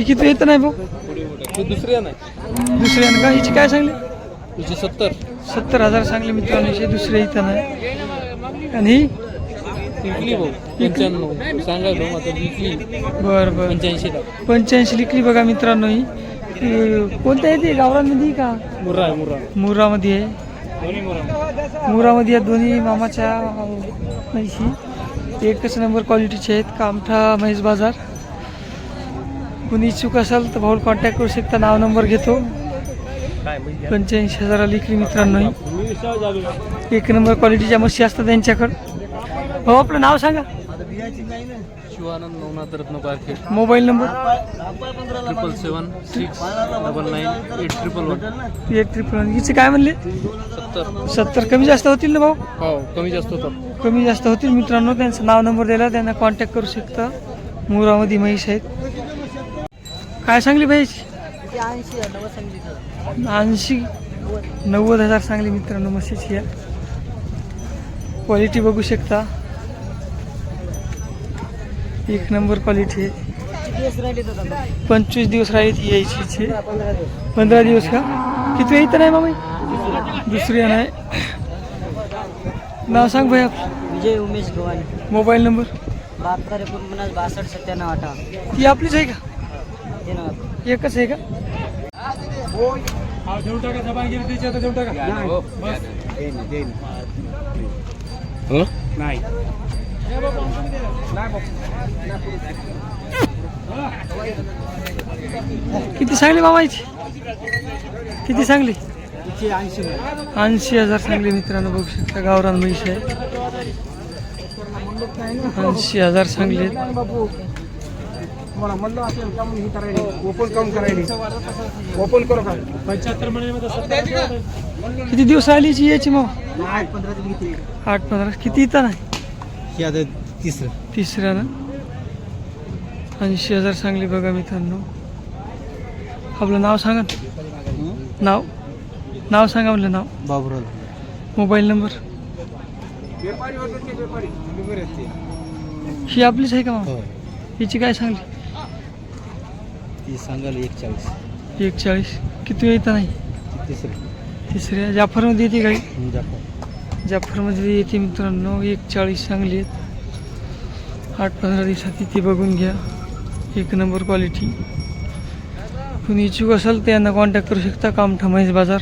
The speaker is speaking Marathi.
ही किती येतं नाही भाऊ? दुसऱ्या नाही दुसऱ्या का? हिची काय सांगली? तुझे सत्तर. सत्तर हजार सांगले मित्रांनो हिचे दुसऱ्या इथं नाही. आणि ही? विकली भाऊ पंच्याण्णव. सांगा भाऊ आता विकली. बरं बरं. पंच्याऐंशीला पंच्याऐंशी लिखली बघा मित्रांनो ही. ही कोणत्या येते गावरांमध्ये का? मुर्रा आहे मुर्रा. मुरामध्ये आहे. दोन्ही मुर्रा. मुरामध्ये या दोन्ही मामाच्या म्हैशी एकच नंबर क्वालिटीचे आहेत. कामठा म्हैस बाजार. कुणी इच्छुक असाल तर भाऊ कॉन्टॅक्ट करू शकता. नाव नंबर घेतो. पंच्याऐंशी हजारा लिखली मित्रांनो. एक नंबर क्वालिटीच्या म्हशी असतात त्यांच्याकडं. हो आपलं नाव सांगा. Shivanand Navnath Ratna Parkhe mobile number. Triple seven six double nine eight triple one एक ट्रिपल हिचे काय म्हणले? सत्तर. सत्तर. कमी जास्त होतील ना भाऊ? हो कमी जास्त होतात. कमी जास्त होतील मित्रांनो. त्यांचं नाव नंबर दिला त्यांना कॉन्टॅक्ट करू शकता. मुरामध्ये म्हैस आहेत. काय सांगली भाईची ऐंशी नव्वद हजार सांगली मित्रांनो म्हशीची या क्वालिटी बघू शकता. एक नंबर क्वालिटी आहे. पंचवीस दिवस राहिले यायची इथे. पंधरा दिवस का? किती इथं नाही मामी? दुसरी नाही. नाव सांग भाई विजय उमेश गव्हाणे. Mobile number? बहात्तर एकोणपन्नास बासष्ट सत्त्याण्णव अठ्ठावन्न. ती आपलीच आहे का? एकच आहे का? नाही किती सांगली बाबाची किती सांगली? ऐंशी हजार सांगली मित्रांनो बघू शकता गावरान म्हैस आहे. ऐंशी हजार सांगले मला म्हणलं असेल का म्हणून हे. करायला ओपन काम करायला ओपन करू का? किती दिवस राहिली हिची यायची मग? आठ पंधरा घेतली. आठ पंधरा किती इथं नाही? हे आता तिसरं. तिसऱ्यानं ऐंशी हजार सांगली बघा मित्रांनो. आपलं नाव सांगा ना. नाव? नाव सांगा म्हणलं नाव. बाबुराव. Mobile number? ही आपलीच आहे का मग? हो. हिची काय सांगली? ती सांगाल एक चाळीस एक चाळीस किती वेळ येतं नाही? तिसरं. तिसऱ्या जाफरमध्ये येते गाडी जाफर. जाफरमध्ये येते मित्रांनो. एक चाळीस चांगली आहेत. आठ पंधरा दिवसात ती बघून घ्या. एक नंबर क्वालिटी. कुणी इच्छुक असेल तर यांना कॉन्टॅक्ट करू शकता. कामठा म्हैस बाजार.